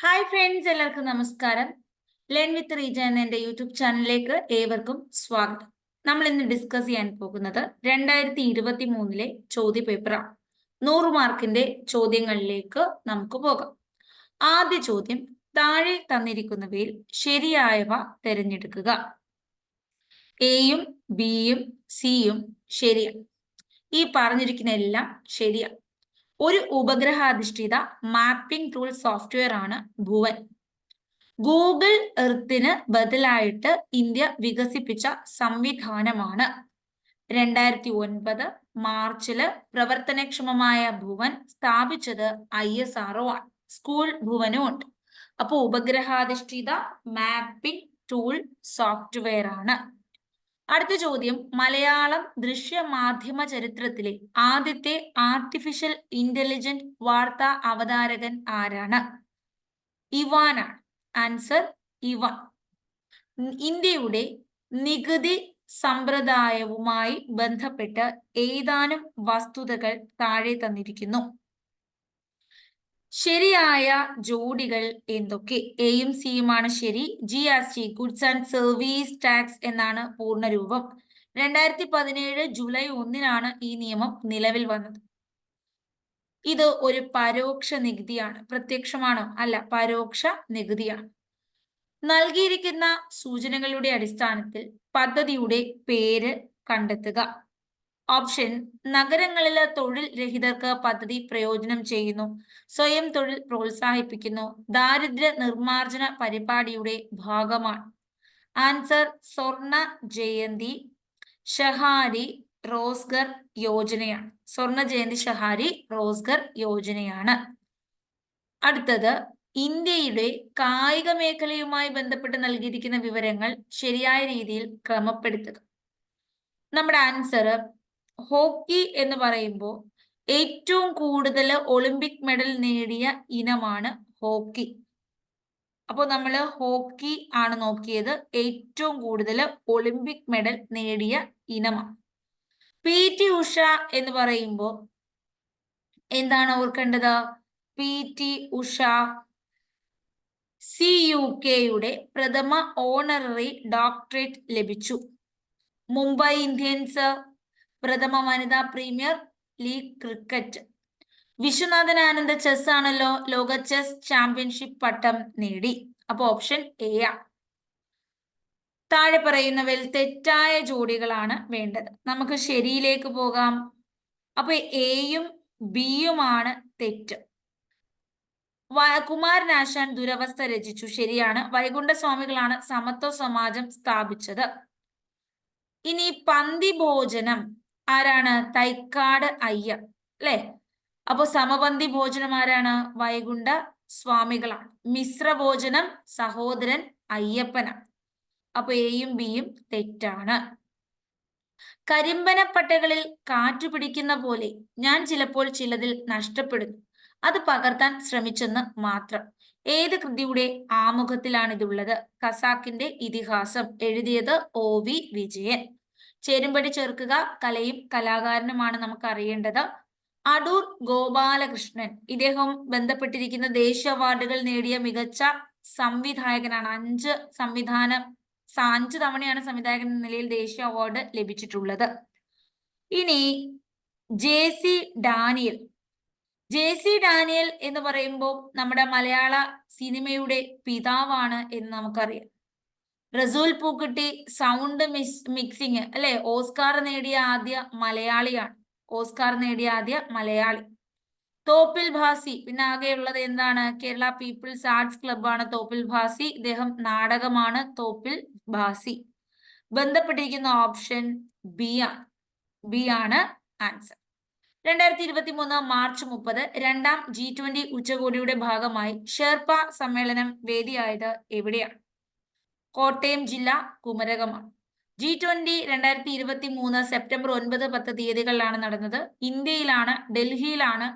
Hi friends എല്ലാവർക്കും നമസ്കാരം. Learn വിത്ത് റീജ എന്ന യൂട്യൂബ് ചാനലിലേക്ക് ഏവർക്കും സ്വാഗതം. നമ്മൾ ഇന്ന് ഡിസ്കസ് ചെയ്യാൻ പോകുന്നത് രണ്ടായിരത്തി ഇരുപത്തി മൂന്നിലെ ചോദ്യ പേപ്പറാണ് നൂറ് മാർക്കിന്റെ ചോദ്യങ്ങളിലേക്ക് നമുക്ക് പോകാം. ആദ്യ ചോദ്യം താഴെ തന്നിരിക്കുന്നവയിൽ ശരിയായവ തിരഞ്ഞെടുക്കുക. എയും ബിയും സിയും ശരിയാണ് ഈ പറഞ്ഞിരിക്കുന്ന എല്ലാം ശരിയാണ് ഒരു ഉപഗ്രഹാധിഷ്ഠിത മാപ്പിംഗ് ടൂൾ സോഫ്റ്റ്വെയർ ആണ് ഭുവൻ ഗൂഗിൾ എർത്തിന് ബദലായിട്ട് ഇന്ത്യ വികസിപ്പിച്ച സംവിധാനമാണ്. രണ്ടായിരത്തി ഒൻപത് മാർച്ചിൽ പ്രവർത്തനക്ഷമമായ ഭുവൻ സ്ഥാപിച്ചത് ഐ എസ് ആർ ഒ ആണ്. സ്കൂൾ ഭുവനും ഉണ്ട്. അപ്പോൾ ഉപഗ്രഹാധിഷ്ഠിത മാപ്പിംഗ് ടൂൾ സോഫ്റ്റ്വെയർ ആണ്. അടുത്ത ചോദ്യം. മലയാളം ദൃശ്യ മാധ്യമ ചരിത്രത്തിലെ ആദ്യത്തെ ആർട്ടിഫിഷ്യൽ ഇന്റലിജന്റ് വാർത്താ അവതാരകൻ ആരാണ്? ഇവാനാണ്. Answer Ivan. ഇന്ത്യയുടെ നികുതി സമ്പ്രദായവുമായി ബന്ധപ്പെട്ട് ഏതാനും വസ്തുതകൾ താഴെ തന്നിരിക്കുന്നു. ശരിയായ ജോഡികൾ എന്തൊക്കെ? എയും സിയുമാണ് ശരി. G S T goods and service tax എന്നാണ് പൂർണരൂപം. രണ്ടായിരത്തി പതിനേഴ് ജൂലൈ ഒന്നിനാണ് ഈ നിയമം നിലവിൽ വന്നത്. ഇത് ഒരു പരോക്ഷ നികുതിയാണ്. പ്രത്യക്ഷമാണോ? അല്ല പരോക്ഷ നികുതിയാണ്. നൽകിയിരിക്കുന്ന സൂചനകളുടെ അടിസ്ഥാനത്തിൽ പദ്ധതിയുടെ പേര് കണ്ടെത്തുക. ഓപ്ഷൻ നഗരങ്ങളിലെ തൊഴിൽ രഹിതർക്ക് പദ്ധതി പ്രയോജനം ചെയ്യുന്നു. സ്വയം തൊഴിൽ പ്രോത്സാഹിപ്പിക്കുന്നു. ദാരിദ്ര്യ നിർമാർജന പരിപാടിയുടെ ഭാഗമാണ്. ആൻസർ സ്വർണ ജയന്തി ഷഹാരി റോസ്ഗർ യോജനയാണ്. സ്വർണ ജയന്തി ഷഹാരി റോസ്ഗർ യോജനയാണ്. അടുത്തത് ഇന്ത്യയുടെ കായിക മേഖലയുമായി ബന്ധപ്പെട്ട് നൽകിയിരിക്കുന്ന വിവരങ്ങൾ ശരിയായ രീതിയിൽ ക്രമപ്പെടുത്തുക. നമ്മുടെ ആൻസർ ഹോക്കി എന്ന് പറയുമ്പോൾ ഏറ്റവും കൂടുതൽ ഒളിമ്പിക് മെഡൽ നേടിയ ഇനമാണ് ഹോക്കി. അപ്പോൾ നമ്മൾ ഹോക്കി ആണ് നോക്കിയത്. ഏറ്റവും കൂടുതൽ ഒളിമ്പിക് മെഡൽ നേടിയ ഇനമാണ്. പി. ടി. ഉഷ എന്ന് പറയുമ്പോൾ എന്താണ് ഓർക്കേണ്ടത്? P. T. Usha C. U. കെയുടെ പ്രഥമ ഓണററി ഡോക്ടറേറ്റ് ലഭിച്ചു. മുംബൈ ഇന്ത്യൻസ് പ്രഥമ വനിതാ പ്രീമിയർ ലീഗ് ക്രിക്കറ്റ്. വിശ്വനാഥൻ ആനന്ദ ചെസ് ആണല്ലോ ലോക ചെസ് ചാമ്പ്യൻഷിപ്പ് പട്ടം നേടി. അപ്പൊ ഓപ്ഷൻ എ ആ. താഴെ പറയുന്നവയിൽ തെറ്റായ ജോഡികളാണ് വേണ്ടത്. നമുക്ക് ശരിയിലേക്ക് പോകാം. അപ്പൊ എയും ബിയുമാണ് തെറ്റ്. കുമാരനാശാൻ ദുരവസ്ഥ രചിച്ചു. ശരിയാണ്. വൈകുണ്ഠസ്വാമികളാണ് സമത്വ സമാജം സ്ഥാപിച്ചത്. ഇനി പന്തി ഭോജനം ആരാണ്? തൈക്കാട് അയ്യ അല്ലെ? അപ്പൊ സമപന്തി ഭോജനം ആരാണ്? വൈകുണ്ഠ സ്വാമികളാണ്. മിശ്ര ഭോജനം സഹോദരൻ അയ്യപ്പനാണ് അപ്പൊ എയും ബിയും തെറ്റാണ്. കരിമ്പനപ്പട്ടകളിൽ കാറ്റു പിടിക്കുന്ന പോലെ ഞാൻ ചിലപ്പോൾ ചിലതിൽ നഷ്ടപ്പെടുന്നു. അത് പകർത്താൻ ശ്രമിച്ചെന്ന് മാത്രം. ഏത് കൃതിയുടെ ആമുഖത്തിലാണ് ഇതുള്ളത് ഖസാക്കിന്റെ ഇതിഹാസം എഴുതിയത് ഒ വി വിജയൻ. ചേരുംപടി ചേർക്കുക. കലയും കലാകാരനുമാണ് നമുക്ക് അറിയേണ്ടത് അടൂർ ഗോപാലകൃഷ്ണൻ. ഇദ്ദേഹം ബന്ധപ്പെട്ടിരിക്കുന്ന ദേശീയ അവാർഡുകൾ നേടിയ മികച്ച സംവിധായകനാണ്. അഞ്ച് സംവിധാന അഞ്ച് തവണയാണ് സംവിധായകൻ എന്ന നിലയിൽ ദേശീയ അവാർഡ് ലഭിച്ചിട്ടുള്ളത്. ഇനി J C Daniel. J C Daniel എന്ന് പറയുമ്പോൾ നമ്മുടെ മലയാള സിനിമയുടെ പിതാവാണ് എന്ന് നമുക്കറിയാം. റസൂൽ പൂക്കുട്ടി സൗണ്ട് മിക്സിങ് അല്ലെ? ഓസ്കാർ നേടിയ ആദ്യ മലയാളിയാണ്. ഓസ്കാർ നേടിയ ആദ്യ മലയാളി. തോപ്പിൽ ഭാസി പിന്നെ ആകെയുള്ളത് എന്താണ്? കേരള പീപ്പിൾസ് ആർട്സ് ക്ലബാണ് തോപ്പിൽ ഭാസി. ഇദ്ദേഹം നാടകമാണ് തോപ്പിൽ ഭാസി. ബന്ധപ്പെട്ടിരിക്കുന്ന ഓപ്ഷൻ ബി ആണ് ബി ആണ് ആൻസർ. രണ്ടായിരത്തി ഇരുപത്തി മൂന്ന് മാർച്ച് മുപ്പത് രണ്ടാം ജി ട്വന്റി ഉച്ചകോടിയുടെ ഭാഗമായി ഷെർപ്പ സമ്മേളനം വേദിയായത് എവിടെയാണ്? കോട്ടയം ജില്ല കുമരകമാണ് ജി ട്വന്റി രണ്ടായിരത്തി ഇരുപത്തി മൂന്ന് സെപ്റ്റംബർ ഒൻപത് പത്ത് തീയതികളിലാണ് നടന്നത്. ഇന്ത്യയിലാണ് ഡൽഹിയിലാണ്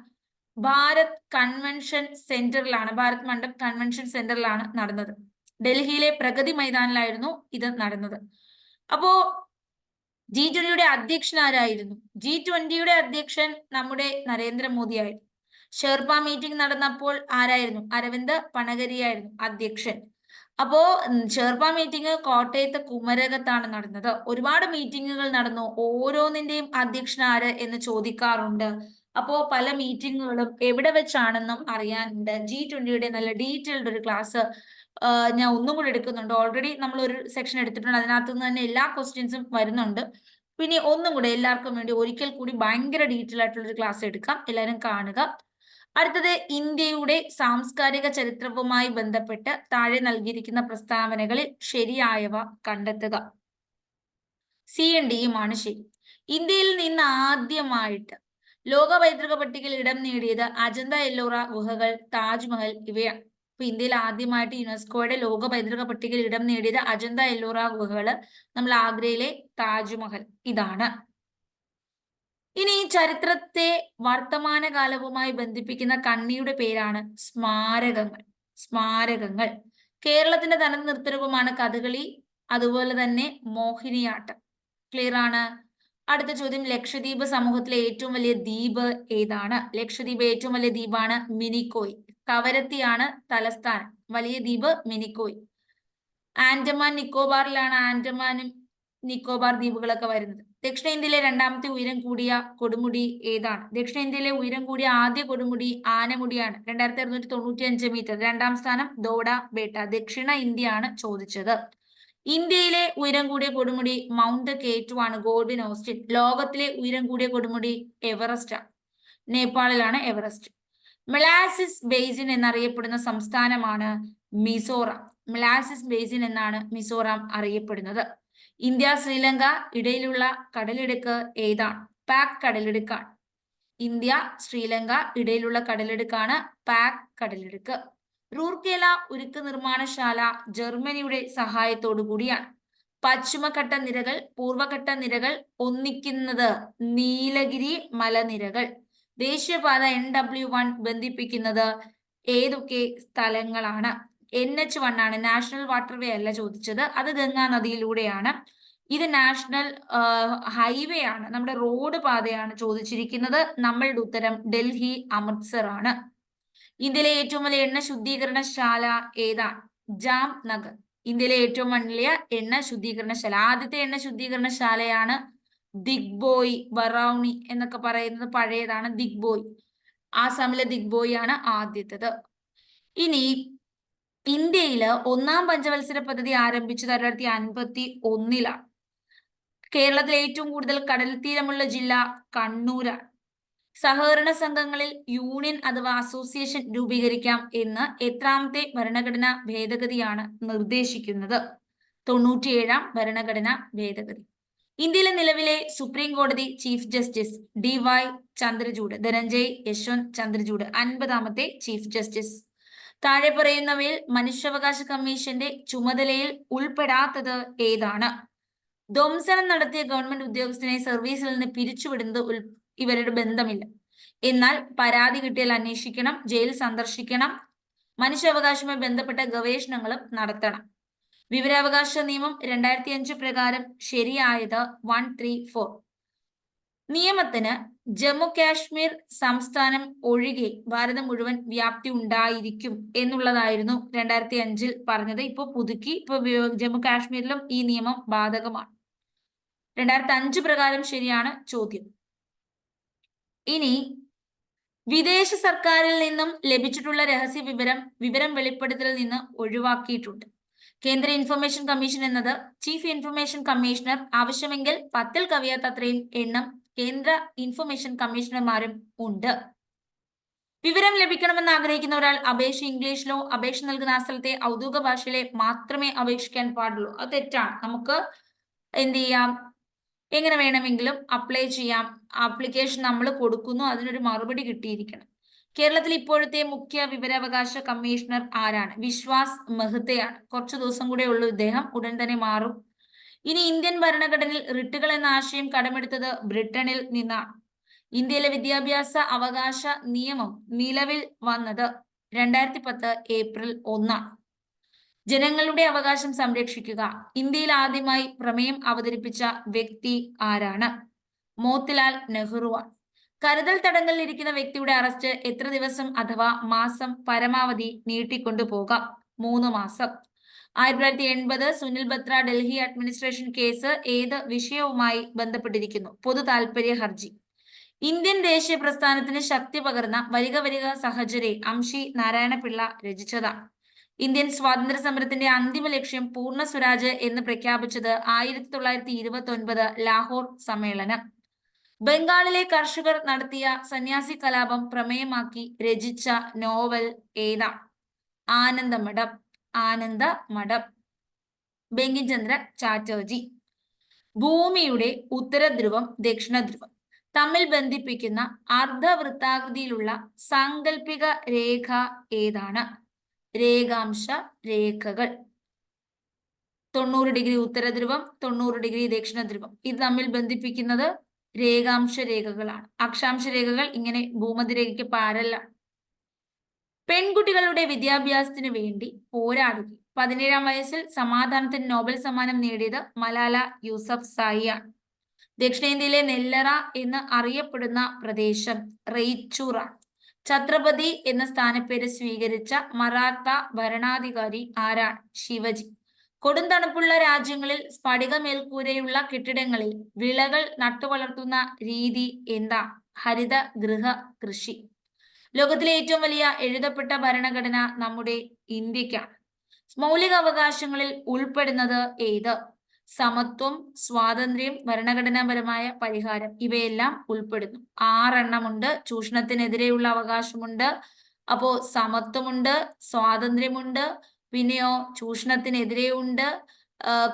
ഭാരത് കൺവെൻഷൻ സെന്ററിലാണ് ഭാരത് മണ്ഡപ് കൺവെൻഷൻ സെന്ററിലാണ് നടന്നത്. ഡൽഹിയിലെ പ്രഗതി മൈതാനിലായിരുന്നു ഇത് നടന്നത്. അപ്പോ ജി ട്വന്റിയുടെ അധ്യക്ഷൻ ആരായിരുന്നു? ജി ട്വന്റിയുടെ അധ്യക്ഷൻ നമ്മുടെ നരേന്ദ്രമോദി ആയിരുന്നു. ഷെർപ്പ മീറ്റിംഗ് നടന്നപ്പോൾ ആരായിരുന്നു? അരവിന്ദ് പണകരിയായിരുന്നു അധ്യക്ഷൻ. അപ്പോ ഷെർപ്പ മീറ്റിംഗ് കോട്ടയത്ത് കുമരകത്താണ് നടന്നത്. ഒരുപാട് മീറ്റിങ്ങുകൾ നടന്നു. ഓരോന്നിന്റെയും അധ്യക്ഷൻ ആര് എന്ന് ചോദിക്കാറുണ്ട്. അപ്പോ പല മീറ്റിങ്ങുകളും എവിടെ വെച്ചാണെന്നും അറിയാനുണ്ട്. ജി ട്വന്റിയുടെ നല്ല ഡീറ്റെയിൽഡ് ഒരു ക്ലാസ് ഞാൻ ഒന്നും കൂടെ എടുക്കുന്നുണ്ട്. ഓൾറെഡി നമ്മൾ ഒരു സെക്ഷൻ എടുത്തിട്ടുണ്ട്. അതിനകത്ത് നിന്ന് തന്നെ എല്ലാ ക്വസ്റ്റ്യൻസും വരുന്നുണ്ട്. പിന്നെ ഒന്നും കൂടെ എല്ലാവർക്കും വേണ്ടി ഒരിക്കൽ കൂടി ഭയങ്കര ഡീറ്റെയിൽ ആയിട്ടുള്ള ഒരു ക്ലാസ് എടുക്കാം. എല്ലാവരും കാണുക. അടുത്തത് ഇന്ത്യയുടെ സാംസ്കാരിക ചരിത്രവുമായി ബന്ധപ്പെട്ട് താഴെ നൽകിയിരിക്കുന്ന പ്രസ്താവനകളിൽ ശരിയായവ കണ്ടെത്തുക. സി എൻ ഡിയുമാണ് ശരി. ഇന്ത്യയിൽ നിന്ന് ആദ്യമായിട്ട് ലോക പൈതൃക പട്ടികയിൽ ഇടം നേടിയത് അജന്ത എല്ലോറ ഗുഹകൾ താജ്മഹൽ ഇവയാണ്. ഇപ്പൊ ഇന്ത്യയിൽ ആദ്യമായിട്ട് യുനെസ്കോയുടെ ലോക പൈതൃക പട്ടികയിൽ ഇടം നേടിയത് അജന്ത എല്ലോറ ഗുഹകൾ നമ്മൾ ആഗ്രയിലെ താജ്മഹൽ ഇതാണ്. ഇനി ചരിത്രത്തെ വർത്തമാനകാലവുമായി ബന്ധിപ്പിക്കുന്ന കണ്ണിയുടെ പേരാണ് സ്മാരകങ്ങൾ. സ്മാരകങ്ങൾ. കേരളത്തിന്റെ തനത് നൃത്തരൂപമാണ് കഥകളി അതുപോലെ തന്നെ മോഹിനിയാട്ടം. ക്ലിയർ ആണ്? അടുത്ത ചോദ്യം ലക്ഷദ്വീപ് സമൂഹത്തിലെ ഏറ്റവും വലിയ ദ്വീപ് ഏതാണ്? ലക്ഷദ്വീപ് ഏറ്റവും വലിയ ദ്വീപാണ് മിനിക്കോയ്. കവരത്തിയാണ് തലസ്ഥാനം. വലിയ ദ്വീപ് മിനിക്കോയ്. ആൻഡമാൻ നിക്കോബാറിലാണ് ആൻഡമാനും നിക്കോബാർ ദ്വീപുകളൊക്കെ വരുന്നത്. ദക്ഷിണേന്ത്യയിലെ രണ്ടാമത്തെ ഉയരം കൂടിയ കൊടുമുടി ഏതാണ്? ദക്ഷിണേന്ത്യയിലെ ഉയരം കൂടിയ ആദ്യ കൊടുമുടി ആനമുടിയാണ്. രണ്ടായിരത്തി അറുന്നൂറ്റി തൊണ്ണൂറ്റി അഞ്ച് മീറ്റർ രണ്ടാം സ്ഥാനം ദോഡ ബേട്ട. ദക്ഷിണ ഇന്ത്യയാണ് ചോദിച്ചത്. ഇന്ത്യയിലെ ഉയരം കൂടിയ കൊടുമുടി മൗണ്ട് കേറ്റു ആണ് ഗോൾഡിൻ ഓസ്റ്റിൻ. ലോകത്തിലെ ഉയരം കൂടിയ കൊടുമുടി എവറസ്റ്റ് നേപ്പാളിലാണ് എവറസ്റ്റ്. മെലാസിസ് ബേസിൻ എന്നറിയപ്പെടുന്ന സംസ്ഥാനമാണ് മിസോറാം. മെലാസിസ് ബേസിൻ എന്നാണ് മിസോറാം അറിയപ്പെടുന്നത്. ഇന്ത്യ ശ്രീലങ്ക ഇടയിലുള്ള കടലിടുക്ക് ഏതാണ്? പാക് കടലിടുക്കാണ്. ഇന്ത്യ ശ്രീലങ്ക ഇടയിലുള്ള കടലിടുക്കാണ് പാക് കടലിടുക്ക്. റൂർക്കേല ഉരുക്ക് നിർമ്മാണശാല ജർമ്മനിയുടെ സഹായത്തോടു കൂടിയാണ്. പശ്ചിമഘട്ട നിരകൾ പൂർവഘട്ട നിരകൾ ഒന്നിക്കുന്നത് നീലഗിരി മലനിരകൾ. ദേശീയപാത എൻ ഡബ്ല്യു വൺ ബന്ധിപ്പിക്കുന്നത് ഏതൊക്കെ സ്ഥലങ്ങളാണ്? എൻ എച്ച് വൺ ആണ്. നാഷണൽ വാട്ടർവേ അല്ല ചോദിച്ചത്. അത് ഗംഗാ നദിയിലൂടെയാണ്. ഇത് നാഷണൽ ഹൈവേ ആണ്. നമ്മുടെ റോഡ് പാതയാണ് ചോദിച്ചിരിക്കുന്നത്. നമ്മളുടെ ഉത്തരം ഡൽഹി അമൃത്സർ ആണ്. ഇന്ത്യയിലെ ഏറ്റവും വലിയ എണ്ണ ശുദ്ധീകരണശാല ഏതാണ് ജാം നഗർ. ഇന്ത്യയിലെ ഏറ്റവും വലിയ എണ്ണ ശുദ്ധീകരണശാല ആദ്യത്തെ എണ്ണ ശുദ്ധീകരണശാലയാണ് ദിഗ്ബോയ് ബറൌണി എന്നൊക്കെ പറയുന്നത് പഴയതാണ് ദിഗ്ബോയ്. ആസാമിലെ ദിഗ്ബോയ് ആണ് ആദ്യത്തത്. ഇനി ഇന്ത്യയിൽ ഒന്നാം പഞ്ചവത്സര പദ്ധതി ആരംഭിച്ചത് തൊള്ളായിരത്തി അൻപത്തി ഒന്നിലാണ് കേരളത്തിലെ ഏറ്റവും കൂടുതൽ കടൽ തീരമുള്ള ജില്ല കണ്ണൂരാണ്. സഹകരണ സംഘങ്ങളിൽ യൂണിയൻ അഥവാ അസോസിയേഷൻ രൂപീകരിക്കാം എന്ന് എത്രാമത്തെ ഭരണഘടനാ ഭേദഗതിയാണ് നിർദ്ദേശിക്കുന്നത്. തൊണ്ണൂറ്റിയേഴാം ഭരണഘടനാ ഭേദഗതി. ഇന്ത്യയിലെ നിലവിലെ സുപ്രീം കോടതി chief justice D Y Chandrachud Dhananjaya Yeshwant Chandrachud അൻപതാമത്തെ chief justice താഴെ പറയുന്നവയിൽ മനുഷ്യാവകാശ കമ്മീഷന്റെ ചുമതലയിൽ ഉൾപ്പെടാത്തത് ഏതാണ്? ധ്വംസനം നടത്തിയ ഗവൺമെന്റ് ഉദ്യോഗസ്ഥനെ സർവീസിൽ നിന്ന് പിരിച്ചുവിടുന്നത് ഇവരുടെ ബന്ധമില്ല. എന്നാൽ പരാതി കിട്ടിയാൽ അന്വേഷിക്കണം ജയിൽ സന്ദർശിക്കണം മനുഷ്യാവകാശവുമായി ബന്ധപ്പെട്ട ഗവേഷണങ്ങളും നടത്തണം. വിവരാവകാശ നിയമം രണ്ടായിരത്തി അഞ്ച് പ്രകാരം ശരിയായത് വൺ ത്രീ ഫോർ നിയമത്തിന് ജമ്മു കാശ്മീർ സംസ്ഥാനം ഒഴികെ ഭാരതം മുഴുവൻ വ്യാപ്തി ഉണ്ടായിരിക്കും എന്നുള്ളതായിരുന്നു രണ്ടായിരത്തി അഞ്ചിൽ പറഞ്ഞത്. ഇപ്പോൾ പുതുക്കി ഇപ്പോൾ ജമ്മു കാശ്മീരിലും ഈ നിയമം ബാധകമാണ്. രണ്ടായിരത്തി അഞ്ച് പ്രകാരം ശരിയാണ് ചോദ്യം. ഇനി വിദേശ സർക്കാരിൽ നിന്നും ലഭിച്ചിട്ടുള്ള രഹസ്യ വിവരം വിവരം വെളിപ്പെടുത്തലിൽ നിന്ന് ഒഴിവാക്കിയിട്ടുണ്ട്. കേന്ദ്ര ഇൻഫർമേഷൻ കമ്മീഷൻ എന്നത് ചീഫ് ഇൻഫർമേഷൻ കമ്മീഷണർ ആവശ്യമെങ്കിൽ പത്തിൽ കവിയാത്തത്രയും എണ്ണം കേന്ദ്ര ഇൻഫർമേഷൻ കമ്മീഷണർമാരും ഉണ്ട്. വിവരം ലഭിക്കണമെന്ന് ആഗ്രഹിക്കുന്ന ഒരാൾ അപേക്ഷ ഇംഗ്ലീഷിലോ അപേക്ഷ നൽകുന്ന ആ സ്ഥലത്തെ ഔദ്യോഗിക ഭാഷയിലെ മാത്രമേ അപേക്ഷിക്കാൻ പാടുള്ളൂ. അത് തെറ്റാണ്. നമുക്ക് എന്ത് ചെയ്യാം? എങ്ങനെ വേണമെങ്കിലും അപ്ലൈ ചെയ്യാം. ആപ്ലിക്കേഷൻ നമ്മൾ കൊടുക്കുന്നു. അതിനൊരു മറുപടി കിട്ടിയിരിക്കണം. കേരളത്തിൽ ഇപ്പോഴത്തെ മുഖ്യ വിവരാവകാശ കമ്മീഷണർ ആരാണ്? വിശ്വാസ് മെഹ്തയാണ്. കുറച്ചു ദിവസം കൂടെ ഉള്ളൂ ഇദ്ദേഹം. ഉടൻ തന്നെ മാറും. ഇനി ഇന്ത്യൻ ഭരണഘടനയിൽ റിട്ടുകൾ എന്ന ആശയം കടമെടുത്തത് ബ്രിട്ടനിൽ നിന്നാണ്. ഇന്ത്യയിലെ വിദ്യാഭ്യാസ അവകാശ നിയമം നിലവിൽ വന്നത് രണ്ടായിരത്തി പത്ത് ഏപ്രിൽ ഒന്നാണ്. ജനങ്ങളുടെ അവകാശം സംരക്ഷിക്കുക. ഇന്ത്യയിൽ ആദ്യമായി പ്രമേയം അവതരിപ്പിച്ച വ്യക്തി ആരാണ്? മോത്തിലാൽ നെഹ്റുവാണ്. കരുതൽ തടങ്കലിൽ ഇരിക്കുന്ന വ്യക്തിയുടെ അറസ്റ്റ് എത്ര ദിവസം അഥവാ മാസം പരമാവധി നീട്ടിക്കൊണ്ടു പോകാം മൂന്ന് മാസം. ആയിരത്തി തൊള്ളായിരത്തി എൺപത് സുനിൽ ബത്ര ഡൽഹി അഡ്മിനിസ്ട്രേഷൻ കേസ് ഏത് വിഷയവുമായി ബന്ധപ്പെട്ടിരിക്കുന്നു? പൊതു താൽപര്യ ഹർജി. ഇന്ത്യൻ ദേശീയ പ്രസ്ഥാനത്തിന് ശക്തി പകർന്ന വരിക വരിക സഹചരെ അംഷി നാരായണപിള്ള രചിച്ചതാണ് ഇന്ത്യൻ സ്വാതന്ത്ര്യ സമരത്തിന്റെ അന്തിമ ലക്ഷ്യം പൂർണ സ്വരാജ് എന്ന് പ്രഖ്യാപിച്ചത് ആയിരത്തി തൊള്ളായിരത്തി ഇരുപത്തി ഒൻപത് ലാഹോർ സമ്മേളനം. ബംഗാളിലെ കർഷകർ നടത്തിയ സന്യാസി കലാപം പ്രമേയമാക്കി രചിച്ച നോവൽ ഏതാ? ആനന്ദമഠം. ആനന്ദമഠം ബങ്കിംചന്ദ്ര ചാറ്റർജി. ഭൂമിയുടെ ഉത്തരധ്രുവം ദക്ഷിണധ്രുവം. തമ്മിൽ ബന്ധിപ്പിക്കുന്ന അർദ്ധവൃത്താകൃതിയിലുള്ള സാങ്കല്പിക രേഖ ഏതാണ്? രേഖാംശ രേഖകൾ. തൊണ്ണൂറ് ഡിഗ്രി ഉത്തരധ്രുവം തൊണ്ണൂറ് ഡിഗ്രി ദക്ഷിണധ്രുവം. ഇത് തമ്മിൽ ബന്ധിപ്പിക്കുന്നത് രേഖാംശ രേഖകളാണ്. അക്ഷാംശ രേഖകൾ ഇങ്ങനെ ഭൂമധ്യരേഖയ്ക്ക് പാരല്ല. പെൺകുട്ടികളുടെ വിദ്യാഭ്യാസത്തിന് വേണ്ടി പോരാടുകയും പതിനേഴാം വയസ്സിൽ സമാധാനത്തിന് നോബൽ സമ്മാനം നേടിയത് മലാല യൂസഫ് സായിയാണ്. ദക്ഷിണേന്ത്യയിലെ നെല്ലറ എന്ന് അറിയപ്പെടുന്ന പ്രദേശം റെയ്ച്ചൂറാണ് ഛത്രപതി എന്ന സ്ഥാനപ്പേര് സ്വീകരിച്ച മറാത്ത ഭരണാധികാരി ആരാണ്? ശിവജി. കൊടും തണുപ്പുള്ള രാജ്യങ്ങളിൽ സ്ഫടിക മേൽക്കൂരയുള്ള കെട്ടിടങ്ങളിൽ വിളകൾ നട്ടുവളർത്തുന്ന രീതി എന്താ? ഹരിത ഗൃഹ കൃഷി. ലോകത്തിലെ ഏറ്റവും വലിയ എഴുതപ്പെട്ട ഭരണഘടന നമ്മുടെ ഇന്ത്യക്കാണ്. മൗലിക അവകാശങ്ങളിൽ ഉൾപ്പെടുന്നത് ഏത്? സമത്വം സ്വാതന്ത്ര്യം ഭരണഘടനാപരമായ പരിഹാരം ഇവയെല്ലാം ഉൾപ്പെടുന്നു. ആറെണ്ണമുണ്ട്. ചൂഷണത്തിനെതിരെയുള്ള അവകാശമുണ്ട്. അപ്പോ സമത്വമുണ്ട് സ്വാതന്ത്ര്യമുണ്ട് പിന്നെയോ ചൂഷണത്തിനെതിരെ ഉണ്ട്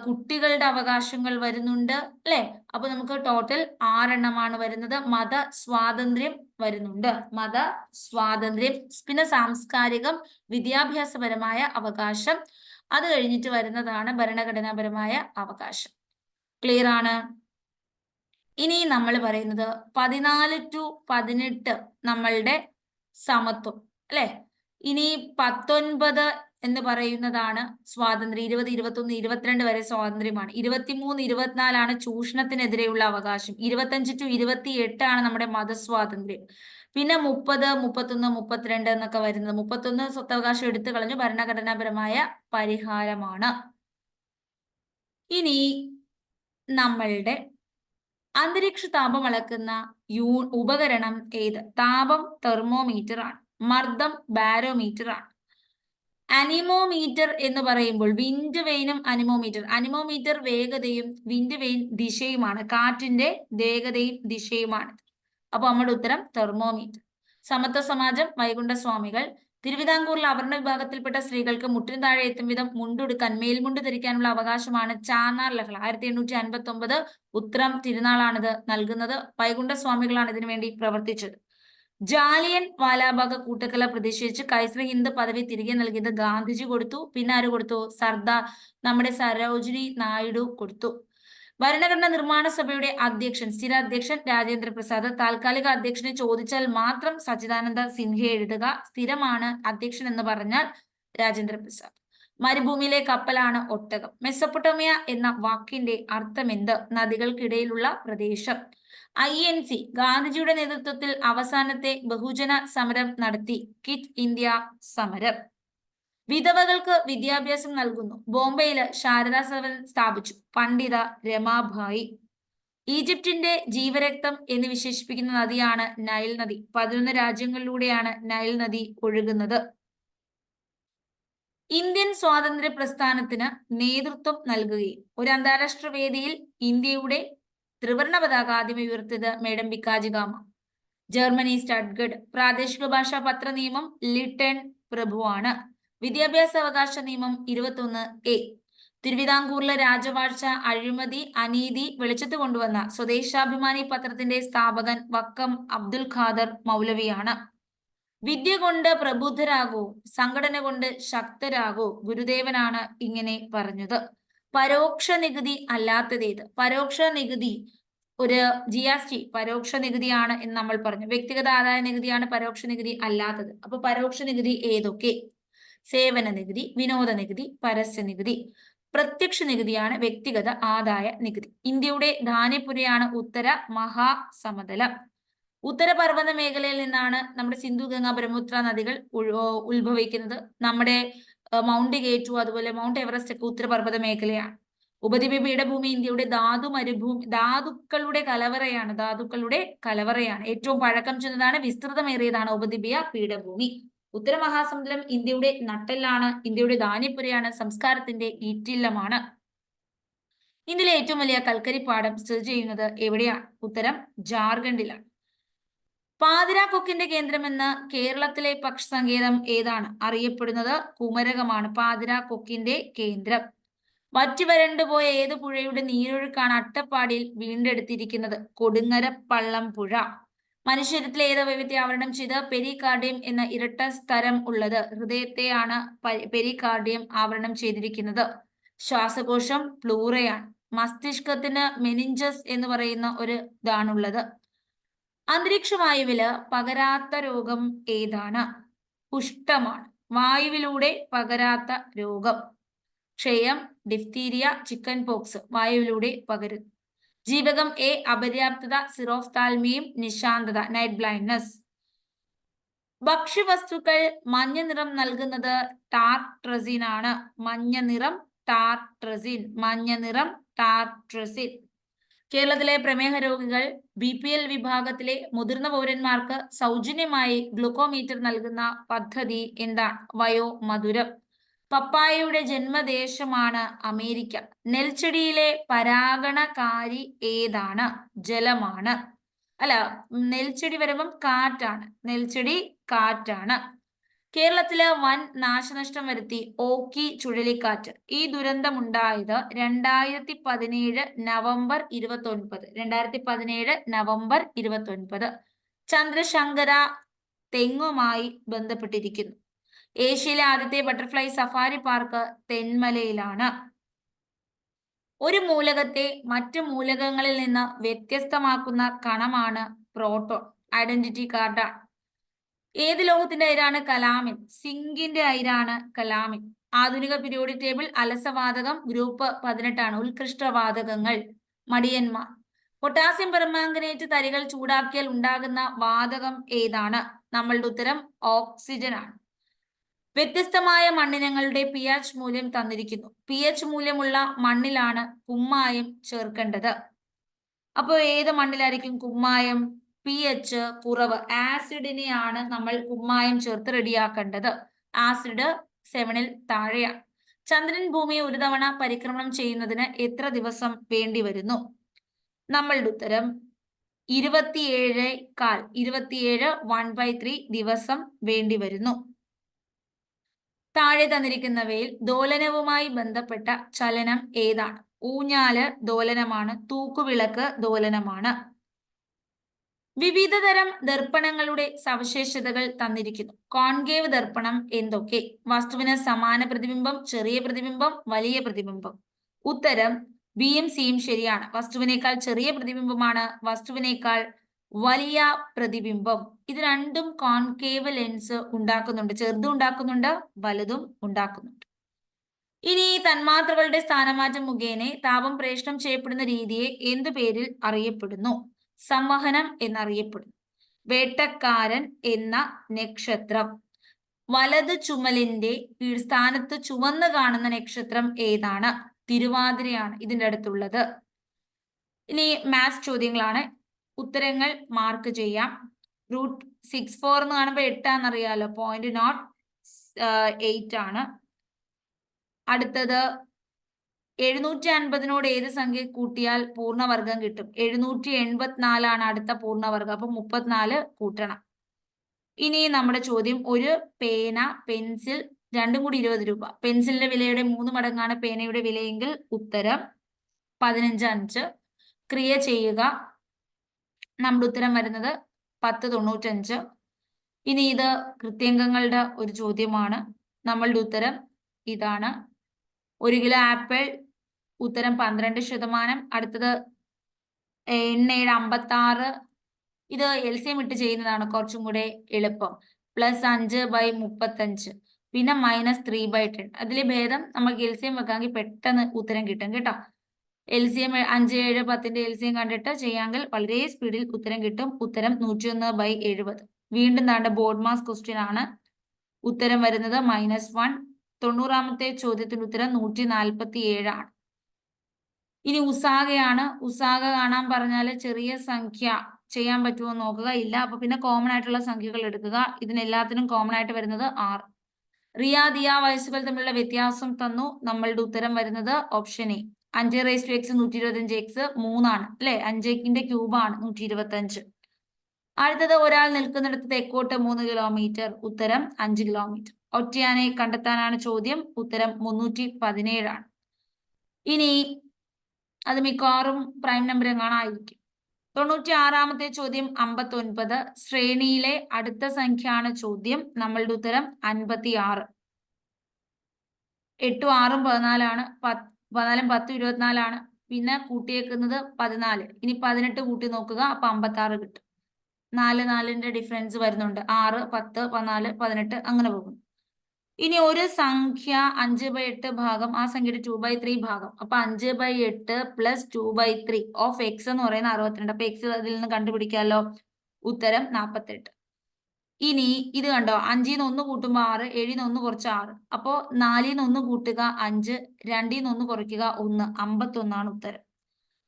കുട്ടികളുടെ അവകാശങ്ങൾ വരുന്നുണ്ട് അല്ലെ? അപ്പൊ നമുക്ക് ടോട്ടൽ ആറെണ്ണമാണ് വരുന്നത്. മത സ്വാതന്ത്ര്യം വരുന്നുണ്ട്. മത സ്വാതന്ത്ര്യം പിന്നെ സാംസ്കാരികം വിദ്യാഭ്യാസപരമായ അവകാശം അത് കഴിഞ്ഞിട്ട് വരുന്നതാണ് ഭരണഘടനാപരമായ അവകാശം. ക്ലിയർ ആണ്? ഇനി നമ്മൾ പറയുന്നത് പതിനാല് ടു പതിനെട്ട് നമ്മളുടെ സമത്വം അല്ലെ? ഇനി പത്തൊൻപത് എന്ന് പറയുന്നതാണ് സ്വാതന്ത്ര്യം. ഇരുപത് ഇരുപത്തൊന്ന് ഇരുപത്തിരണ്ട് വരെ സ്വാതന്ത്ര്യമാണ്. ഇരുപത്തിമൂന്ന് ഇരുപത്തിനാലാണ് ചൂഷണത്തിനെതിരെയുള്ള അവകാശം. ഇരുപത്തഞ്ച് ടു ഇരുപത്തി എട്ടാണ് നമ്മുടെ മതസ്വാതന്ത്ര്യം. പിന്നെ മുപ്പത് മുപ്പത്തൊന്ന് മുപ്പത്തിരണ്ട് എന്നൊക്കെ വരുന്നത്. മുപ്പത്തൊന്ന് സ്വത്തവകാശം എടുത്തു കളഞ്ഞു. ഭരണഘടനാപരമായ പരിഹാരമാണ്. ഇനി നമ്മളുടെ അന്തരീക്ഷ താപം അളക്കുന്ന യൂ ഉപകരണം ഏത്? താപം തെർമോമീറ്റർ ആണ്. മർദ്ദം ബാരോമീറ്റർ ആണ്. അനിമോമീറ്റർ എന്ന് പറയുമ്പോൾ വിൻഡ് വെയിനും അനിമോമീറ്റർ. അനിമോമീറ്റർ വേഗതയും വിൻഡ് വെയിൻ ദിശയുമാണ്. കാറ്റിന്റെ വേഗതയും ദിശയുമാണ്. അപ്പൊ നമ്മുടെ ഉത്തരം തെർമോമീറ്റർ സമത്വ സമാജം വൈകുണ്ഠ സ്വാമികൾ തിരുവിതാംകൂറിൽ അവർണ വിഭാഗത്തിൽപ്പെട്ട സ്ത്രീകൾക്ക് മുട്ടിന് താഴെ എത്തും വിധം മുണ്ടുടുക്കാൻ മേൽമുണ്ട് ധരിക്കാനുള്ള അവകാശമാണ് ചാന്നാർ ലഹള. ആയിരത്തി എണ്ണൂറ്റി അൻപത്തി ഒമ്പത് ഉത്തരം തിരുനാളാണിത് നൽകുന്നത്. വൈകുണ്ഠ സ്വാമികളാണ് ഇതിനു വേണ്ടി പ്രവർത്തിച്ചത്. ജാലിയൻ വാലാബാഗ കൂട്ടക്കല പ്രതിഷേധിച്ച് കൈസ്ര ഹിന്ദ് പദവി തിരികെ നൽകിയത് ഗാന്ധിജി കൊടുത്തു. പിന്നെ ആര് കൊടുത്തു? സർദാർ നമ്മുടെ സരോജിനി നായിഡു കൊടുത്തു. ഭരണഘടനാ നിർമ്മാണ സഭയുടെ അധ്യക്ഷൻ സ്ഥിര അധ്യക്ഷൻ രാജേന്ദ്ര പ്രസാദ്. താൽക്കാലിക അധ്യക്ഷനെ ചോദിച്ചാൽ മാത്രം സച്ചിദാനന്ദ സിൻഹ എഴുതുക. സ്ഥിരമാണ് അധ്യക്ഷൻ എന്ന് പറഞ്ഞാൽ രാജേന്ദ്ര പ്രസാദ്. മരുഭൂമിയിലെ കപ്പലാണ് ഒട്ടകം. മെസ്സപ്പൊട്ടോമിയ എന്ന വാക്കിന്റെ അർത്ഥം എന്ത് നദികൾക്കിടയിലുള്ള പ്രദേശം. ഐ എൻ സി ഗാന്ധിജിയുടെ നേതൃത്വത്തിൽ അവസാനത്തെ ബഹുജന സമരം നടത്തി. കിറ്റ് ഇന്ത്യ സമരം. വിധവകൾക്ക് വിദ്യാഭ്യാസം നൽകുന്നു. ബോംബെയിൽ ശാരദാ സദൻ സ്ഥാപിച്ചു. പണ്ഡിത രമാഭായി. ഈജിപ്തിന്റെ ജീവരക്തം എന്ന് വിശേഷിപ്പിക്കുന്ന നദിയാണ് നൈൽ നദി. പതിനൊന്ന് രാജ്യങ്ങളിലൂടെയാണ് നൈൽ നദി ഒഴുകുന്നത്. ഇന്ത്യൻ സ്വാതന്ത്ര്യ പ്രസ്ഥാനത്തിന് നേതൃത്വം നൽകുകയും ഒരു അന്താരാഷ്ട്ര വേദിയിൽ ഇന്ത്യയുടെ ത്രിവർണ പതാക ആദ്യമേ ഉയർത്തിയത് madam Bhikaji Cama. Germany Stuttgart പ്രാദേശിക ഭാഷാ പത്ര നിയമം ലിട്ടൺ പ്രഭുവാണ്. വിദ്യാഭ്യാസ അവകാശ നിയമം ഇരുപത്തൊന്ന് എ. തിരുവിതാംകൂറിലെ രാജവാഴ്ച അഴിമതി അനീതി വെളിച്ചത്ത് കൊണ്ടുവന്ന സ്വദേശാഭിമാനി പത്രത്തിന്റെ സ്ഥാപകൻ വക്കം അബ്ദുൽ ഖാദർ മൗലവിയാണ്. വിദ്യ കൊണ്ട് പ്രബുദ്ധരാകൂ സംഘടന കൊണ്ട് ശക്തരാകൂ ഗുരുദേവനാണ് ഇങ്ങനെ പറഞ്ഞത്. പരോക്ഷ നികുതി അല്ലാത്തതേത് പരോക്ഷ നികുതി ഒരു ജി എസ് ടി പരോക്ഷ നികുതിയാണ് എന്ന് നമ്മൾ പറഞ്ഞു. വ്യക്തിഗത ആദായ നികുതിയാണ് പരോക്ഷ നികുതി അല്ലാത്തത്. അപ്പൊ പരോക്ഷ നികുതി ഏതൊക്കെ? സേവന നികുതി വിനോദ നികുതി പരസ്യ നികുതി പ്രത്യക്ഷ നികുതിയാണ് വ്യക്തിഗത ആദായ നികുതി. ഇന്ത്യയുടെ ധാന്യപുരയാണ് ഉത്തര മഹാസമതലം. ഉത്തരപർവത മേഖലയിൽ നിന്നാണ് നമ്മുടെ സിന്ധു ഗംഗ ബ്രഹ്മപുത്ര നദികൾ ഉത്ഭവിക്കുന്നത്. നമ്മുടെ മൗണ്ട് കേറ്റു അതുപോലെ മൗണ്ട് എവറസ്റ്റ് ഒക്കെ ഉത്തരപർവത മേഖലയാണ് ഉപദ്വീപ പീഠഭൂമി ഇന്ത്യയുടെ ധാതു മരുഭൂമി ധാതുക്കളുടെ കലവറയാണ് ധാതുക്കളുടെ കലവറയാണ്. ഏറ്റവും പഴക്കം ചെന്നതാണ് വിസ്തൃതമേറിയതാണ് ഉപദ്വീപിയ പീഠഭൂമി. ഉത്തരമഹാസമുദ്രം ഇന്ത്യയുടെ നട്ടെല്ലാണ് ഇന്ത്യയുടെ ധാന്യപ്പുരയാണ് സംസ്കാരത്തിന്റെ ഈറ്റില്ലമാണ്. ഇന്ത്യയിലെ ഏറ്റവും വലിയ കൽക്കരിപ്പാടം സ്ഥിതി ചെയ്യുന്നത് എവിടെയാണ്? ഉത്തരം ജാർഖണ്ഡിലാണ്. പാതിരാക്കൊക്കിന്റെ കേന്ദ്രമെന്ന് കേരളത്തിലെ പക്ഷി സങ്കേതം ഏതാണ്? അറിയപ്പെടുന്നത് കുമരകമാണ്. പാതിരാക്കൊക്കിന്റെ കേന്ദ്രം. വറ്റിവരണ്ടു പോയ ഏത് പുഴയുടെ നീരൊഴുക്കാണ് അട്ടപ്പാടിയിൽ വീണ്ടെടുത്തിരിക്കുന്നത്? കൊടുങ്ങര പള്ളം പുഴ മനുഷ്യരത്തിലെ ഏത് വൈവിധ്യ ആവരണം ചെയ്ത് പെരികാർഡിയം എന്ന ഇരട്ട സ്ഥലം ഉള്ളത്? ഹൃദയത്തെയാണ് പെരികാർഡിയം ആവരണം ചെയ്തിരിക്കുന്നത്. ശ്വാസകോശം പ്ലൂറയാണ്. മസ്തിഷ്കത്തിന് മെനിഞ്ചസ് എന്ന് പറയുന്ന ഒരു ഇതാണുള്ളത്. അന്തരീക്ഷ വായുവിൽ പകരാത്ത രോഗം ഏതാണ്? കുഷ്ഠമാണ് വായുവിലൂടെ പകരാത്ത രോഗം. ക്ഷയം ഡിഫ്തീരിയ ചിക്കൻ പോക്സ് വായുവിലൂടെ പകരുന്നു ജീവകം എ അപര്യാപ്തത സിറോഫ്താൽമിയും നിശാന്തത നൈറ്റ് ബ്ലൈൻഡ്നസ് ഭക്ഷ്യവസ്തുക്കൾ മഞ്ഞ നിറം നൽകുന്നത് ടാർട്രസിൻ ആണ് മഞ്ഞ നിറം ടാർട്രസിൻ. മഞ്ഞ നിറം ടാർട്രസിൻ. കേരളത്തിലെ പ്രമേഹ രോഗികൾ ബി പി എൽ വിഭാഗത്തിലെ മുതിർന്ന പൗരന്മാർക്ക് സൗജന്യമായി ഗ്ലൂക്കോമീറ്റർ നൽകുന്ന പദ്ധതി എന്താണ്? വയോ മധുരം പപ്പായയുടെ ജന്മദേശമാണ് അമേരിക്ക. നെൽച്ചെടിയിലെ പരാഗണകാരി ഏതാണ്? ജലമാണ്. അല്ല നെൽച്ചെടി വരുമ്പം കാറ്റാണ്. നെൽച്ചെടി കാറ്റാണ്. കേരളത്തിൽ വൻ നാശനഷ്ടം വരുത്തി ഓക്കി ചുഴലിക്കാറ്റ്. ഈ ദുരന്തമുണ്ടായത് രണ്ടായിരത്തി പതിനേഴ് നവംബർ ഇരുപത്തി ഒൻപത് രണ്ടായിരത്തി പതിനേഴ് നവംബർ ഇരുപത്തി ഒൻപത് ചന്ദ്രശങ്കര തെങ്ങുമായി ബന്ധപ്പെട്ടിരിക്കുന്നു. ഏഷ്യയിലെ ആദ്യത്തെ ബട്ടർഫ്ലൈ സഫാരി പാർക്ക് തെന്മലയിലാണ്. ഒരു മൂലകത്തെ മറ്റു മൂലകങ്ങളിൽ നിന്ന് വ്യത്യസ്തമാക്കുന്ന കണമാണ് പ്രോട്ടോൺ. ഐഡന്റിറ്റി കാർഡാണ്. ഏത് ലോകത്തിന്റെ അയിരാണ് കലാമിൻ? സിങ്കിന്റെ അയിരാണ് കലാമിൻ. ആധുനിക പീരിയോഡിക് ടേബിൾ അലസവാതകം ഗ്രൂപ്പ് പതിനെട്ടാണ് ഉത്കൃഷ്ടവാതകങ്ങൾ മടിയന്മാർ. പൊട്ടാസ്യം പെർമാംഗനേറ്റ് തരികൾ ചൂടാക്കിയാൽ ഉണ്ടാകുന്ന വാതകം ഏതാണ്? നമ്മളുടെ ഉത്തരം ഓക്സിജൻ ആണ്. വ്യത്യസ്തമായ മണ്ണിനങ്ങളുടെ പി എച്ച് മൂല്യം തന്നിരിക്കുന്നു. പി എച്ച് മൂല്യമുള്ള മണ്ണിലാണ് കുമ്മായം ചേർക്കേണ്ടത്. അപ്പോൾ ഏത് മണ്ണിലായിരിക്കും കുമ്മായം? പി എച്ച് കുറവ് ആസിഡിനെയാണ് നമ്മൾ കുമ്മായം ചേർത്ത് റെഡിയാക്കേണ്ടത്. ആസിഡ് സെവനിൽ താഴെയാണ്. ചന്ദ്രൻ ഭൂമിയെ ഒരു തവണ പരിക്രമണം ചെയ്യുന്നതിന് എത്ര ദിവസം വേണ്ടി വരുന്നു? നമ്മളുടെ ഉത്തരം ഇരുപത്തിയേഴ് കാൽ ഇരുപത്തിയേഴ് വൺ ബൈ ത്രീ ദിവസം വേണ്ടി വരുന്നു. താഴെ തന്നിരിക്കുന്നവയിൽ ദോലനവുമായി ബന്ധപ്പെട്ട ചലനം ഏതാണ്? ഊഞ്ഞാൽ ദോലനമാണ് തൂക്കുവിളക്ക് ദോലനമാണ്. വിവിധതരം ദർപ്പണങ്ങളുടെ സവിശേഷതകൾ തന്നിരിക്കുന്നു. കോൺകേവ് ദർപ്പണം എന്തൊക്കെ? വസ്തുവിന് സമാന പ്രതിബിംബം ചെറിയ പ്രതിബിംബം വലിയ പ്രതിബിംബം. ഉത്തരം ബിയും സിയും ശരിയാണ്. വസ്തുവിനേക്കാൾ ചെറിയ പ്രതിബിംബമാണ് വസ്തുവിനേക്കാൾ വലിയ പ്രതിബിംബം. ഇത് രണ്ടും കോൺകേവ് ലെൻസ് ഉണ്ടാക്കുന്നുണ്ട്. ചെറുതും ഉണ്ടാക്കുന്നുണ്ട് വലുതും ഉണ്ടാക്കുന്നുണ്ട്. ഇനി ഈ തന്മാത്രകളുടെ സ്ഥാനമാറ്റം മുഖേന താപം പ്രേഷണം ചെയ്യപ്പെടുന്ന രീതിയെ എന്തു പേരിൽ അറിയപ്പെടുന്നു? സംവഹനം എന്നറിയപ്പെടുന്നു. വേട്ടക്കാരൻ എന്ന നക്ഷത്രം. വലത് ചുമലിന്റെ കീഴ്സ്ഥാനത്ത് ചുവന്ന് കാണുന്ന നക്ഷത്രം ഏതാണ്? തിരുവാതിരയാണ് ഇതിന്റെ അടുത്തുള്ളത്. ഇനി മാത്സ് ചോദ്യങ്ങളാണ്. ഉത്തരങ്ങൾ മാർക്ക് ചെയ്യാം. റൂട്ട് സിക്സ് ഫോർ എന്ന് കാണുമ്പോൾ എട്ടാന്നറിയാലോ. പോയിന്റ് നോട്ട് എയ്റ്റ് ആണ്. അടുത്തത് എഴുന്നൂറ്റി അൻപതിനോട് ഏത് സംഖ്യ കൂട്ടിയാൽ പൂർണവർഗം കിട്ടും? എഴുന്നൂറ്റി എൺപത്തിനാലാണ് അടുത്ത പൂർണവർഗം അപ്പൊ മുപ്പത്തിനാല് കൂട്ടണം. ഇനി നമ്മുടെ ചോദ്യം ഒരു പേന പെൻസിൽ രണ്ടും കൂടി ഇരുപത് രൂപ. പെൻസിലിന്റെ വിലയുടെ മൂന്ന് മടങ്ങാണ് പേനയുടെ വിലയെങ്കിൽ ഉത്തരം പതിനഞ്ച് അഞ്ച്. ക്രിയ ചെയ്യുക. നമ്മുടെ ഉത്തരം വരുന്നത് പത്ത് തൊണ്ണൂറ്റഞ്ച്. ഇനി ഇത് കൃത്യംഗങ്ങളുടെ ഒരു ചോദ്യമാണ്. നമ്മളുടെ ഉത്തരം ഇതാണ്. ഒരു കിലോ ആപ്പിൾ ഉത്തരം പന്ത്രണ്ട് ശതമാനം അടുത്തത് എണ്ണയുടെ അമ്പത്തി ആറ് ഇത് എൽ സി എം ഇട്ട് ചെയ്യുന്നതാണ് കുറച്ചും കൂടെ എളുപ്പം. പ്ലസ് അഞ്ച് ബൈ മുപ്പത്തഞ്ച്. പിന്നെ മൈനസ് ത്രീ ബൈ ടെൻ. അതിലെ ഭേദം നമുക്ക് എൽ സി എം വെക്കാമെങ്കിൽ പെട്ടെന്ന് ഉത്തരം കിട്ടും കേട്ടോ. എൽ സി എം അഞ്ച് ഏഴ് പത്തിന്റെ എൽ സി എം കണ്ടിട്ട് ചെയ്യാമെങ്കിൽ വളരെ സ്പീഡിൽ ഉത്തരം കിട്ടും. ഉത്തരം നൂറ്റിയൊന്ന് ബൈ എഴുപത്. വീണ്ടും താണ്ട ബോർഡ് മാസ് ക്വസ്റ്റ്യൻ ആണ്. ഉത്തരം വരുന്നത് മൈനസ് വൺ. തൊണ്ണൂറാമത്തെ ചോദ്യത്തിന് ഉത്തരം നൂറ്റി നാൽപ്പത്തി ഏഴാണ് ഇനി ഉസാഗയാണ് ഉസാഗ കാണാൻ പറഞ്ഞാൽ ചെറിയ സംഖ്യ ചെയ്യാൻ പറ്റുമോ നോക്കുക. ഇല്ല. അപ്പൊ പിന്നെ കോമൺ ആയിട്ടുള്ള സംഖ്യകൾ എടുക്കുക. ഇതിനെല്ലാത്തിനും കോമൺ ആയിട്ട് വരുന്നത് ആർ റിയാദിയ വയസ്സുകൾ തമ്മിലുള്ള വ്യത്യാസം തന്നു. നമ്മളുടെ ഉത്തരം വരുന്നത് ഓപ്ഷൻ എ അഞ്ച് റേസ് ടു എക്സ് നൂറ്റി ഇരുപത്തഞ്ച് എക്സ് മൂന്നാണ്. അല്ലെ? അഞ്ചേക്കിന്റെ ക്യൂബാണ് നൂറ്റി ഇരുപത്തഞ്ച് അടുത്തത് ഒരാൾ നിൽക്കുന്നിടത്ത് തെക്കോട്ട് മൂന്ന് കിലോമീറ്റർ ഉത്തരം അഞ്ച് കിലോമീറ്റർ ഒറ്റയാനെ കണ്ടെത്താനാണ് ചോദ്യം. ഉത്തരം മുന്നൂറ്റി പതിനേഴാണ് ഇനി അത് മിക്കവാറും പ്രൈം നമ്പർ എങ്ങാണായിരിക്കും. തൊണ്ണൂറ്റി ആറാമത്തെ ചോദ്യം അമ്പത്തി ഒൻപത് ശ്രേണിയിലെ അടുത്ത സംഖ്യയാണ് ചോദ്യം. നമ്മളുടെ ഉത്തരം അൻപത്തി ആറ് എട്ടും ആറും പതിനാലാണ്. പത്ത് പതിനാലും പത്തും ഇരുപത്തിനാലാണ്. പിന്നെ കൂട്ടിയേക്കുന്നത് പതിനാല്. ഇനി പതിനെട്ട് കൂട്ടി നോക്കുക. അപ്പൊ അമ്പത്തി ആറ് കിട്ടും. നാല് നാലിന്റെ ഡിഫറൻസ് വരുന്നുണ്ട്. ആറ് പത്ത് പതിനാല് പതിനെട്ട് അങ്ങനെ പോകും ഇനി ഒരു സംഖ്യ അഞ്ച് ബൈ എട്ട് ഭാഗം ആ സംഖ്യയുടെ ടു ബൈ ത്രീ ഭാഗം. അപ്പൊ അഞ്ച് ബൈ എട്ട് plus two by three of X എന്ന് പറയുന്ന അറുപത്തിരണ്ട്. അപ്പൊ എക്സ് അതിൽ നിന്ന് കണ്ടുപിടിക്കാമല്ലോ ഉത്തരം നാപ്പത്തെട്ട്. ഇനി ഇത് കണ്ടോ? അഞ്ചിൽ നിന്ന് ഒന്ന് കൂട്ടുമ്പോൾ ആറ് ഏഴിൽ നിന്ന് ഒന്ന് കുറച്ച് ആറ്. അപ്പോ നാലിൽ നിന്ന് ഒന്ന് കൂട്ടുക അഞ്ച് രണ്ടിൽ നിന്ന് ഒന്ന് കുറയ്ക്കുക ഒന്ന്. അമ്പത്തൊന്നാണ് ഉത്തരം.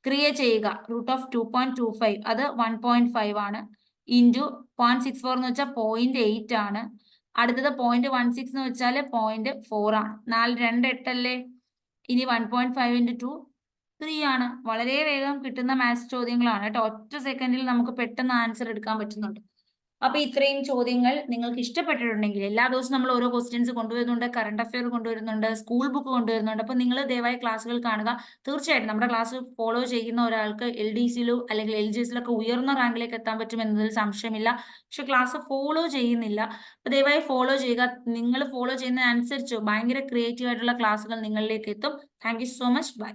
ക്രിയ ചെയ്യുക. Root of two point two five അത് വൺ പോയിന്റ് ഫൈവ് ആണ്. ഇന്റു പോയിന്റ് സിക്സ് ഫോർ എന്ന് വെച്ചാൽ പോയിന്റ് എയ്റ്റ് ആണ്. അടുത്തത് പോയിന്റ് വൺ സിക്സ് എന്ന് വെച്ചാൽ പോയിന്റ് ഫോർ ആണ്. നാല് രണ്ട് എട്ടല്ലേ? ഇനി one point five into two three ആണ്. വളരെ വേഗം കിട്ടുന്ന മാത്സ് ചോദ്യങ്ങളാണ്. കേട്ടോ ഒറ്റ സെക്കൻഡിൽ നമുക്ക് പെട്ടെന്ന് ആൻസർ എടുക്കാൻ പറ്റുന്നുണ്ട്. അപ്പൊ ഇത്രയും ചോദ്യങ്ങൾ നിങ്ങൾക്ക് ഇഷ്ടപ്പെട്ടിട്ടുണ്ടെങ്കിൽ എല്ലാ ദിവസവും നമ്മൾ ഓരോ ക്വസ്റ്റ്യൻസ് കൊണ്ടുവരുന്നുണ്ട് കറണ്ട് അഫയർ കൊണ്ടുവരുന്നുണ്ട് സ്കൂൾ ബുക്ക് കൊണ്ടുവരുന്നുണ്ട്. അപ്പൊ നിങ്ങൾ ദയവായി ക്ലാസ്സുകൾ കാണുക. തീർച്ചയായിട്ടും നമ്മുടെ ക്ലാസ് ഫോളോ ചെയ്യുന്ന ഒരാൾക്ക് എൽ ഡി സിയിലോ അല്ലെങ്കിൽ എൽ ജി എസിലൊക്കെ ഉയർന്ന റാങ്കിലേക്ക് എത്താൻ പറ്റും എന്നതിൽ സംശയമില്ല. പക്ഷെ ക്ലാസ് ഫോളോ ചെയ്യുന്നില്ല. അപ്പൊ ദയവായി ഫോളോ ചെയ്യുക. നിങ്ങൾ ഫോളോ ചെയ്യുന്നതനുസരിച്ച് ഭയങ്കര ക്രിയേറ്റീവ് ആയിട്ടുള്ള ക്ലാസ്സുകൾ നിങ്ങളിലേക്ക് എത്തും. Thank so much bye